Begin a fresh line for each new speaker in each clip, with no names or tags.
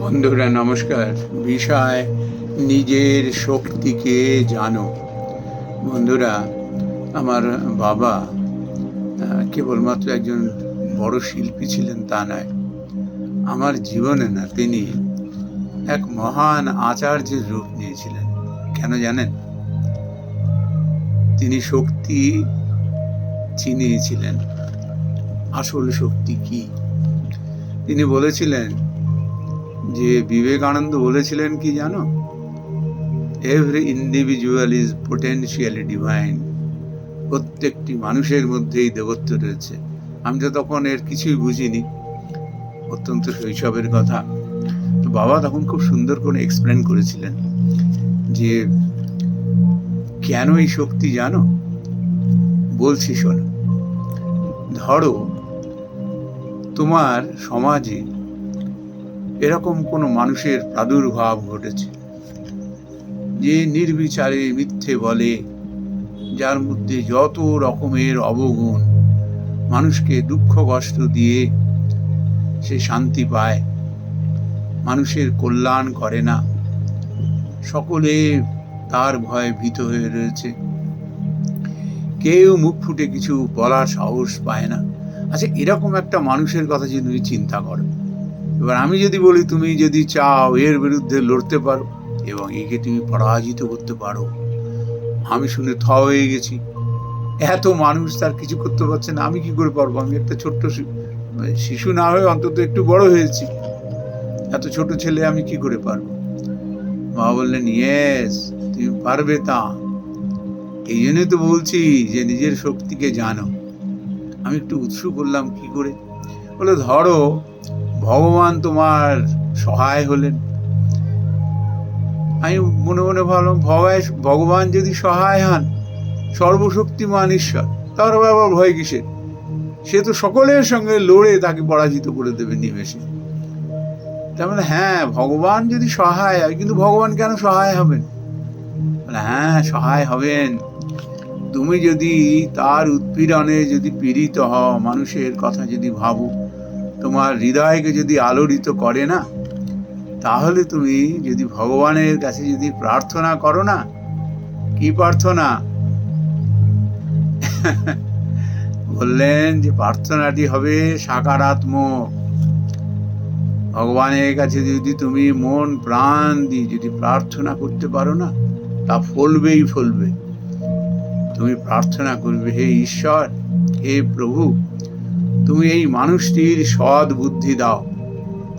বন্ধুরা, নমস্কার। বিষয়, নিজের শক্তিকে জানো। বন্ধুরা, আমার বাবা কেবলমাত্র একজন বড় শিল্পী ছিলেন তা নয়। আমার জীবনে না, তিনি এক মহান আচার্যের রূপ নিয়েছিলেন। কেন জানেন? তিনি শক্তি চিনিয়েছিলেন। আসল শক্তি কি? তিনি বলেছিলেন যে বিবেকানন্দ বলেছিলেন কি জানো? Every individual is potentially divine প্রত্যেকটি মানুষের মধ্যেই দেবত্ব রয়েছে। আমি তো তখন এর কিছুই বুঝিনি। অত্যন্ত শৈশবের কথা। তো বাবা তখন খুব সুন্দর করে এক্সপ্লেন করেছিলেন যে কেন এই শক্তি জানো? বলছি শোনো। ধরো তোমার সমাজে এরকম কোনো মানুষের প্রাদুর্ভাব ঘটেছে। যে নির্বিচারে মিথ্যে বলে, যার মধ্যে যত রকমের অবগুণ মানুষকে দুঃখ কষ্ট দিয়ে সে শান্তি পায়, মানুষের কল্যাণ করে না, সকলে তার ভয়ে ভীত হয়ে রয়েছে। কেউ মুখ ফুটে কিছু বলার সাহস পায় না। আচ্ছা এরকম একটা মানুষের কথা যদি তুমি চিন্তা করো এবার আমি যদি বলি তুমি যদি চাও এর বিরুদ্ধে লড়তে পারো এবং একে তুমি পরাজিত করতে পারো, আমি শুনে থ হয়ে গেছি। এত মানুষ তার কিছু করতে পারছে না, আমি কি করে পারব? আমি একটা ছোট্ট মানে শিশু না হয়ে অন্তত একটু বড় হয়েছি। এত ছোট ছেলে আমি কি করে পারব? মা বললেন ইয়েস তুমি পারবে তা। এই জন্যই তো বলছি যে নিজের শক্তিকে জানো। আমি একটু উৎসুক করলাম কি করে? বলে, ধরো ভগবান তোমার সহায় হলেন। আমি মনে মনে ভাবলাম ভগায় ভগবান যদি সহায় হন, সর্বশক্তিমান ঈশ্বর, তার আবার ভয় কিসের? সে তো সকলের সঙ্গে লড়ে তাকে পরাজিত করে দেবে নিমেষে। তার মানে হ্যাঁ ভগবান যদি সহায় হয়, কিন্তু ভগবান কেন সহায় হবেন? হ্যাঁ সহায় হবেন। তুমি যদি তার উৎপীড়নে যদি পীড়িত হও, মানুষের কথা যদি ভাবো তোমার হৃদয়কে যদি আলোড়িত করে না, তাহলে তুমি যদি ভগবানের কাছে যদি প্রার্থনা করো না, কি প্রার্থনা? বললেন যে প্রার্থনাটি হবে সাকারাত্মক। ভগবানের কাছে যদি তুমি মন, প্রাণ দিয়ে যদি প্রার্থনা করতে পারো না, তা ফলবেই ফলবে। তুমি প্রার্থনা করবে, হে ঈশ্বর, হে প্রভু তুমি এই মানুষটির সৎ বুদ্ধি দাও।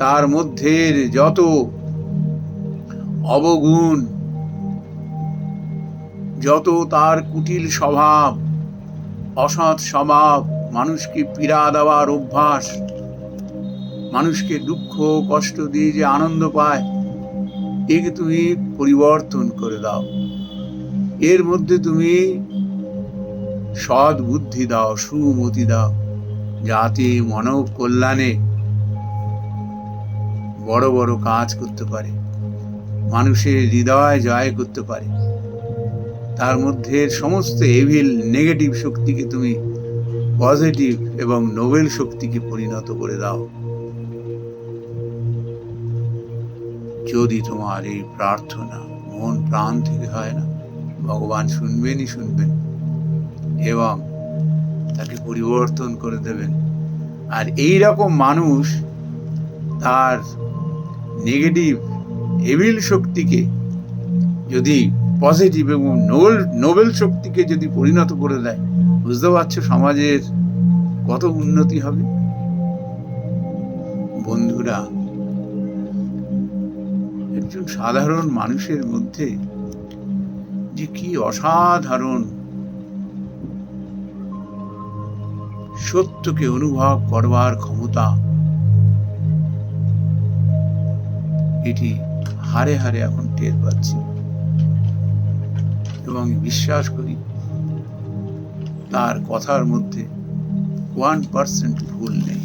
তার মধ্যে যত অবগুণ, যত তার কুটিল স্বভাব, অসৎ স্বভাব, মানুষকে পীড়া দেওয়ার অভ্যাস, মানুষকে দুঃখ কষ্ট দিয়ে যে আনন্দ পায়, একে তুমি পরিবর্তন করে দাও। এর মধ্যে তুমি সৎ বুদ্ধি দাও, সুমতি দাও। যাতে মানব কল্যাণে বড় বড় কাজ করতে পারে। মানুষের হৃদয় জয় করতে পারে। তার মধ্যে সমস্ত এভিল নেগেটিভ শক্তিকে তুমি পজিটিভ এবং নোবেল শক্তিকে পরিণত করে দাও। যদি তোমার এই প্রার্থনা মন প্রাণ থেকে হয় না, ভগবান শুনবেনই শুনবেন। এবং তাকে পরিবর্তন করে দেবেন। আর এই রকম মানুষ তার নেগেটিভ এভিল শক্তিকে যদি পজিটিভ এবং নোবেল নোবেল শক্তিকে যদি পরিণত করে দেয়, বুঝতে পারছ সমাজের কত উন্নতি হবে? বন্ধুরা, একজন সাধারণ মানুষের মধ্যে যে কি অসাধারণ সত্যকে অনুভব করবার ক্ষমতা। এটি হারে হারে এখন টের পাচ্ছি। এবং বিশ্বাস করি, তার কথার মধ্যে ওয়ান পার্সেন্ট ভুল নেই।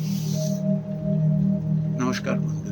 নমস্কার বন্ধু।